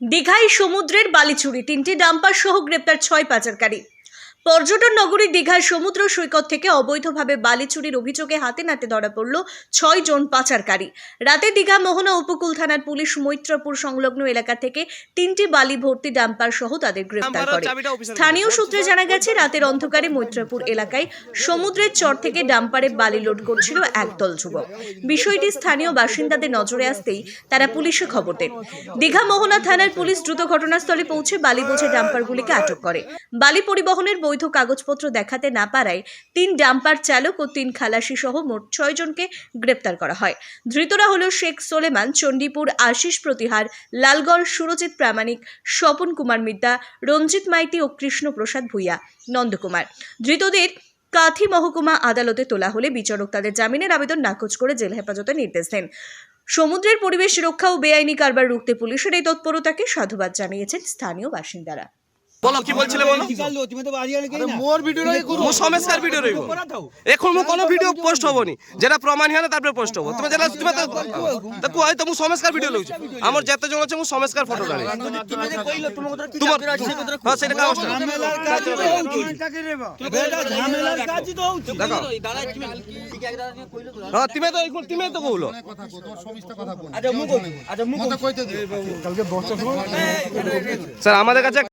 দীঘায় সমুদ্রের বালিচুরি তিনটি ডাম্পার সহ গ্রেপ্তার ছয় পাচারকারী। পর্যটন নগরী দীঘার সমুদ্র সৈকত থেকে অবৈধভাবে বালি চুরির অভিযোগে হাতে নাতে ধরা পড়ল ছয় জন পাচারকারী। রাতে দীঘা মোহনা উপকূল থানার পুলিশ মৈত্রপুর সংলগ্ন এলাকা থেকে তিনটি বালি ভর্তি ডাম্পার সহ তাদের গ্রেপ্তার করে। স্থানীয় সূত্রে জানা গেছে রাতের অন্ধকারে মৈত্রপুর এলাকায় সমুদ্রের চর থেকে ডাম্পারে বালি লোড করছিল একদল যুবক। বিষয়টি স্থানীয় বাসিন্দাদের নজরে আসতেই তারা পুলিশে খবর দেন। দীঘা মোহনা থানার পুলিশ দ্রুত ঘটনাস্থলে পৌঁছে বালি বোঝে ডাম্পারগুলিকে আটক করে। বালি পরিবহনের বৈধ কাগজপত্র দেখাতে না পারায় তিন ডাম্পার চালক ও তিন খালাসি সহ মোট ছয় জনকে গ্রেপ্তার করা হয়। ধৃতরা হল শেখ সোলেমান, চণ্ডীপুর আশিস প্রতিহার, লালগড় সুরজিৎ প্রামাণিক, স্বপন কুমার মিদ্যা রঞ্জিত মাইতি ও কৃষ্ণপ্রসাদ ভূঁইয়া, নন্দকুমার। ধৃতদের কাথি মহকুমা আদালতে তোলা হলে বিচারক তাদের জামিনের আবেদন নাকচ করে জেল হেফাজতে নির্দেশ দেন। সমুদ্রের পরিবেশ রক্ষা ও বেআইনি কারবার রুখতে পুলিশের এই তৎপরতাকে সাধুবাদ জানিয়েছেন স্থানীয় বাসিন্দারা। বলো কি বলছিলে বলো? তুমি তো বাড়ি আনে আরে মোর ভিডিও নাই করো। মো সমস্যার ভিডিও রইব। এখন মো কোনো ভিডিও পোস্ট হবনি। যেটা প্রমাণ হয় না তারপরে পোস্ট হব। তুমি যেটা তুমি তো তো কই? তো মু সমস্যার ভিডিও লউছি আমার যেতে জন আছে মু সমস্যার ফটো ডালি তুমি যে কইলো তোমার হ্যাঁ সেটা কাজ তো হ্যাঁ তুমি তো এখন তুমি তো কইলো। আচ্ছা আচ্ছা মুকো কইতে দিও। কালকে 10টা সময় স্যার আমাদের কাছে